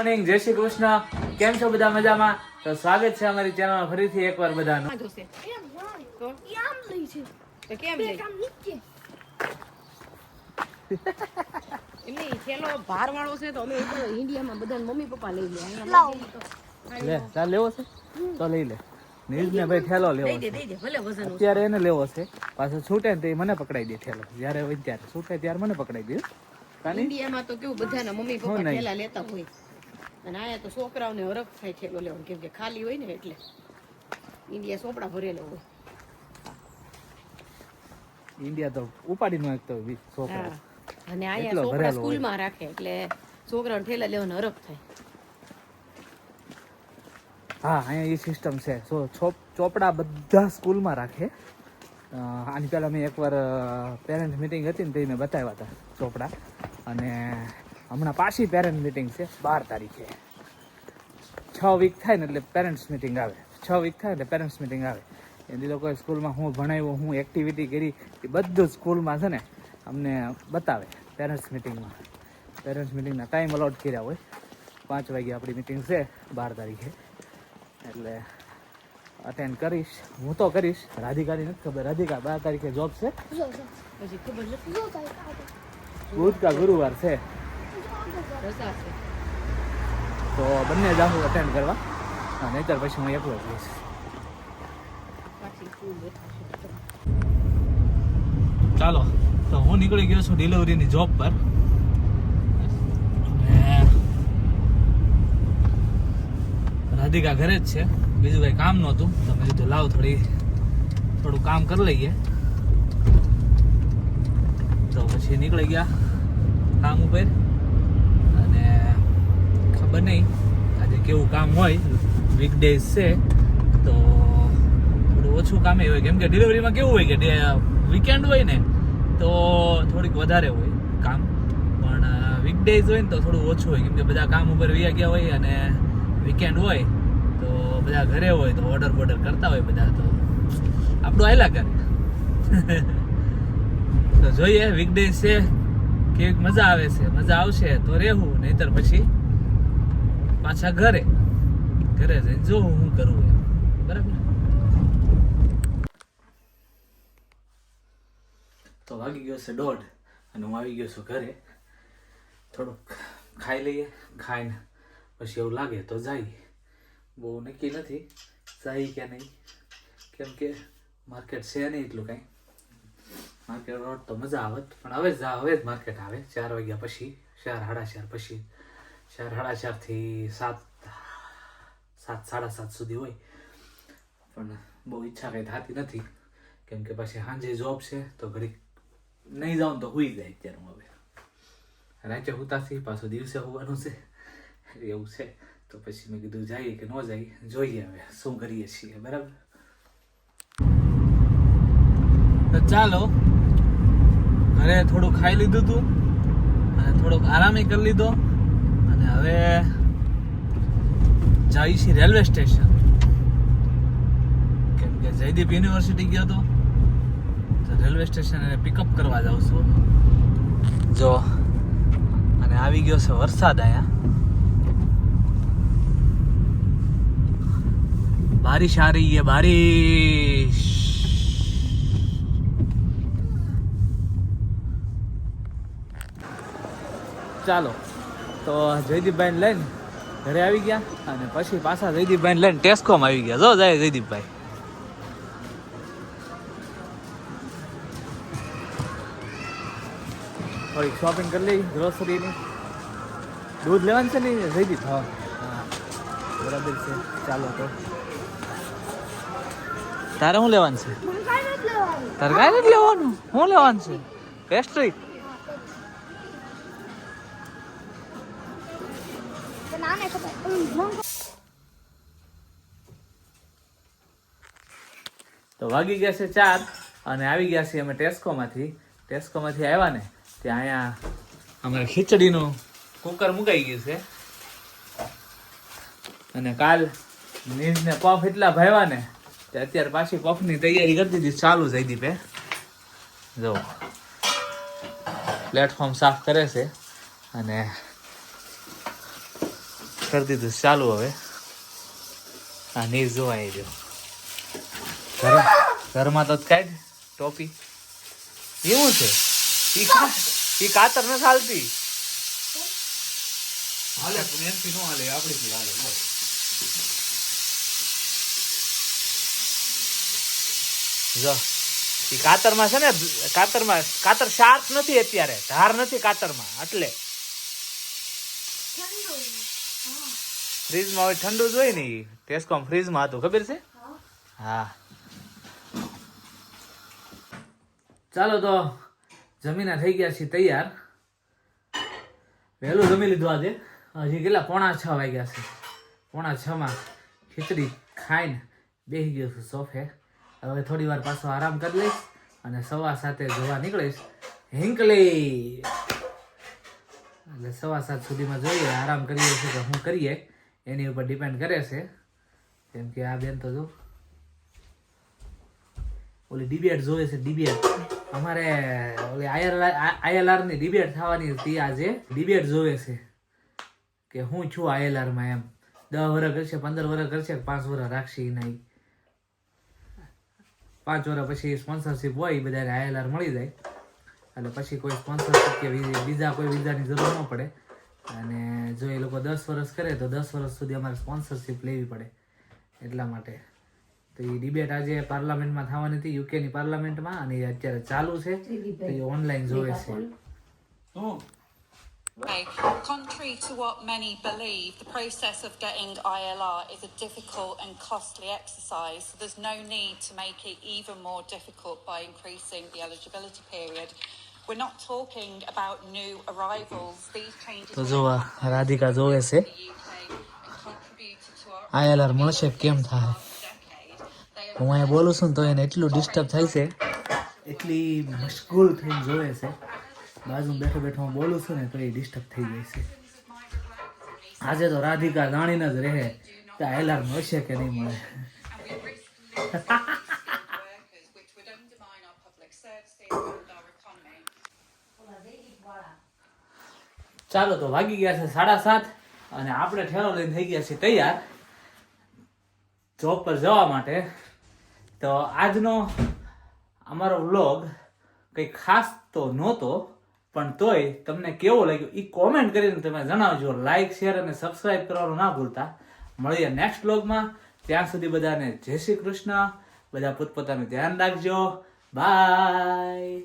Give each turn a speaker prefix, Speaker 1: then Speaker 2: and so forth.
Speaker 1: Morning. જય શ્રી કૃષ્ણ. કેમ છો બધા મજામાં? તો સ્વાગત છે અમારી ચેનલમાં ફરીથી એકવાર બધાનું.
Speaker 2: જોશે.
Speaker 3: એમ નહીં.
Speaker 2: તો
Speaker 3: ઈ આમ લઈ છે.
Speaker 2: તો કેમ
Speaker 3: બે
Speaker 2: લઈ
Speaker 3: કામ નીચે.
Speaker 2: એમને ઈ થેલો ભાર વાળો છે તો અમે ઇન્ડિયામાં બધા મમ્મી પપ્પા લઈ લે. અહીંયા
Speaker 3: લાવો.
Speaker 2: લઈ તો
Speaker 1: લે ચાલ લેવો છે? તો લઈ લે. નીરજ ને ભાઈ ઠેલો લેવો છે.
Speaker 2: દઈ દે ભલે વજન ઓછું.
Speaker 1: અત્યારે એને લેવો છે. પાછો છૂટે ને તો મને પકડાઈ દે થેલો. જ્યારે હોય ત્યારે. છૂટે ત્યારે મને પકડાઈ દે.
Speaker 2: ઇન્ડિયામાં તો કેવું બધાના મમ્મી પપ્પા થેલા લેતા હોય. અને અહીંયા તો છોકરાઓને હરખ થાય થેલો લેવાનું કેમ કે ખાલી હોય ને એટલે. ઇન્ડિયા સોપડા ભરેલો હોય.
Speaker 1: ઇન્ડિયા તો ઉપાડી નો એકતો વી છોકરા.
Speaker 2: અને અહીંયા છોકરા સ્કૂલમાં રાખે એટલે છોકરાઓને થેલા લેવાનો હરખ થાય.
Speaker 1: હા અહીંયા એ સિસ્ટમ છે. સો ચોપડા બધા સ્કૂલમાં રાખે. આની પહેલાં મેં એકવાર પેરેન્ટ મિટિંગ હતી ને તે મેં બતાવ્યા હતા ચોપડા. અને હમણાં પાછી પેરેન્ટ મિટિંગ છે બાર તારીખે. છ વીક થાય ને એટલે પેરેન્ટ્સ મિટિંગ આવે. છ વીક થાય એટલે પેરેન્ટ્સ મિટિંગ આવે. એની લોકોએ સ્કૂલમાં હું ભણાવ્યો હું એક્ટિવિટી કરી. એ બધું જ સ્કૂલમાં છે ને અમને બતાવે પેરેન્ટ્સ મિટિંગમાં પેરેન્ટ્સ મિટિંગના ટાઈમ અલોટ કર્યા હોય. પાંચ વાગે આપણી મિટિંગ છે બાર તારીખે. એટલે અટેન્ડ કરીશ. હું તો કરીશ. રાધિકાની નથી ખબર. રાધિકા બાર તારીખે જોબ છે. બુધ કા ગુરુવાર છે? તો બંને જાઉં અટેન્ડ કરવા. નહીતર પછી હું એકલો જ રહીશ.
Speaker 2: પાછી સ્કૂલ બેઠા છે
Speaker 1: ચાલો, તો હું નીકળી ગયો છું ડિલિવરીની જોબ પર. રાધિકા ઘરે જ છે. બીજું કંઈ કામ નહોતું. તો મેં કીધું, લાવ થોડી, થોડું કામ કરી લઈએ. તો પછી નીકળી ગયા કામ ઉપર. નહીં આજે કેવું કામ હોય વીકડેઝ છે, તો થોડું ઓછું કામે હોય. કેમ કે ડિલિવરીમાં કેવું હોય કે વીકેન્ડ હોય ને, તો થોડીક વધારે હોય કામ. પણ વીકડેઝ હોય ને તો થોડું ઓછું હોય. કેમ કે બધા કામ ઉપર વ્યા ગયા હોય અને વીકેન્ડ હોય, તો બધા ઘરે હોય, તો ઓર્ડર બોર્ડર કરતા હોય બધા, તો આપણું આયલા કરે તો જોઈએ વીકડેઝ છે કે મજા આવે છે. મજા આવશે તો રહેવું, નહીતર પછી પાછા ઘરે. ઘરે જઈને જો હું કરવું એમ. બરાબર? તો વાગી ગયો છે દોઢ અને હું આવી ગયો છું ઘરે. થોડુંક ખાઈ લઈએ, ખાઈને પછી એવું લાગે તો જાય બહુ નક્કી નથી જાય કે નહીં. કેમ કે માર્કેટ છે નહીં એટલું કાંઈ. માર્કેટ રોડ તો મજા આવત પણ હવે હવે જ માર્કેટ આવે. ચાર વાગ્યા પછી, ચાર, સાડા ચાર પછી. ચાર, સાડા ચારથી સાત સાત, સાડા સાત સુધી હોય. પણ બહુ ઈચ્છા કંઈ થતી નથી. કેમ કે પછી સાંજે જોબ છે, તો ઘડીક નહીં જાઉં તો હુઈ જાય અત્યારે હું હવે. રાતે હુતાથી પાછું દિવસે હોવાનું છે. એવું છે. તો પછી મેં કીધું જઈએ કે ન જઈએ, જોઈએ હવે શું કરીએ છીએ, બરાબર? તો ચાલો, ઘરે થોડું ખાઈ લીધું હતું અને થોડોક આરામે કરી લીધો. અને હવે જઈ છીએ રેલવે સ્ટેશન. કેમ કે જયદીપ યુનિવર્સિટી ગયો હતો તો રેલવે સ્ટેશન એને પિકઅપ કરવા જાઉં છું. જો, અને આવી ગયો છે વરસાદ અહીંયા. બારીશ આ રહી હે બારીશ. ચાલો. તો જયદીપભાઈ લઈને ઘરે આવી ગયા અને પછી પાછા જયદીપભાઈ લઈને ટેસ્કોમાં આવી ગયા. જો જાય જયદીપભાઈ. થોડીક શોપિંગ કરી લઈ ગ્રોસરીની દૂધ લેવાનું છે ને જયદીપ? હા. બરાબર છે. ચાલો તો. તારે શું લેવાનું છે. તારે કાંઈ નથી લેવાનું? શું લેવાનું છે? પેસ્ટ્રી
Speaker 3: નાને.
Speaker 1: તો વાગી ગયા છે ચાર અને આવી ગયા છીએ અમે ટેસ્કોમાંથી. ટેસ્કોમાંથી આવ્યા ને ત્યાં અહીંયા અમારે ખીચડીનું કુકર મુકાઈ ગયું છે. અને કાલ નીજને પફ એટલા ભાવ્યા ને તે અત્યારે પાછી પફની તૈયારી કરી દીધી, ચાલુ જઈ દીપે જો પ્લેટફોર્મ સાફ કરે છે. અને કરી દીધું. ચાલુ હવે. આ નીર જોવાય જો ઘર ઘરમાં તો કાઢ ટોપી. એવું છે? એ કાતર ન ચાલતી હાલે એમથી નો હાલે આપણીથી હાલે જો એ કાતરમાં છે ને કાતરમાં કાતર શાર્પ નથી અત્યારે. ધાર નથી કાતરમાં એટલે.
Speaker 3: ઠંડુ
Speaker 1: ફ્રીજમાં હવે ઠંડુ જોઈ ને ઈ? ટેસ્કોમ ફ્રીજમાં હતું, ખબર છે? હા. ચાલો તો જમીના થઈ ગયા છે તૈયાર. વહેલું જમી લીધું આજે. હજી કેટલા? પોણા છ વાગ્યા છે. પોણા છ માં ખીચડી ખાઈને બેસી ગયો છું સોફે. હવે થોડી વાર પાછો આરામ કરી લઈશ અને સવા સાથે જોવા નીકળીશ. હિંકલી! એટલે સવા સાત સુધીમાં જોઈએ, આરામ કરીએ છીએ કે શું કરીએ, એની ઉપર ડિપેન્ડ કરે છે. કેમ કે આ બેન તો જો, ઓલી ડિબેટ જોવે છે, ડિબેટ. અમારે ઓલી આઈએલઆરની ડિબેટ થવાની હતી આજે. ડિબેટ જોવે છે કે હું છું આઈએલઆરમાં એમ. દસ વર્ષ કરશે, પંદર વર્ષ કરશે પાંચ વર્ષ રાખશે નહીં. પાંચ વર્ષ પછી સ્પોન્સરશિપ હોય બધાને આઈએલઆર મળી જાય. એટલે પછી કોઈ સ્પોન્સરશિપ કે બીજા કોઈ વિઝાની જરૂર ન પડે. અને જો એ લોકો દસ વર્ષ કરે તો દસ વર્ષ સુધી અમારે સ્પોન્સરશિપ લેવી પડે એટલા માટે. તો એ ડિબેટ આજે પાર્લામેન્ટમાં થવાની હતી યુકેની પાર્લામેન્ટમાં અને એ અત્યારે ચાલુ છે. તો એ ઓનલાઈન જોવે છે.
Speaker 4: Okay. Contrary to what many believe, the process of getting ILR is a difficult and costly exercise. So there's no need to make it even more difficult by increasing the eligibility period. We're not talking about new arrivals. These changes
Speaker 1: તો
Speaker 4: will
Speaker 1: જો આ
Speaker 4: impact
Speaker 1: Radhika જોવે છે
Speaker 4: the UK and contributed to our
Speaker 1: ILR મળશે કે કેમ થાય
Speaker 4: decade. They are
Speaker 1: હું અહીંયા બોલું છું ને તો એને એટલું ડિસ્ટર્બ થાય છે એટલી મશગુલ થઈને જોવે છે બાજુ બેઠો બેઠો હું બોલું છું ને તો એ ડિસ્ટર્બ થઈ જાય છે. આજે તો રાધિકા જાણીને જ રહે. તો એલાર્મ હશે કે નહીં મળે. ચાલો તો વાગી ગયા છે સાડા સાત અને આપણે ઠેલો લઈને થઈ ગયા છીએ તૈયાર જોબ પર જવા માટે. તો આજનો અમારો વ્લોગ કંઈ ખાસ તો નહોતો પણ તોય તમને કેવો લાગ્યો એ કોમેન્ટ કરીને તમે જણાવજો. લાઈક શેર અને સબસ્ક્રાઇબ કરવાનું ના ભૂલતા. મળીએ નેક્સ્ટ બ્લોગમાં ત્યાં સુધી બધાને જય શ્રી કૃષ્ણ. બધા પોતપોતાનું ધ્યાન રાખજો. બાય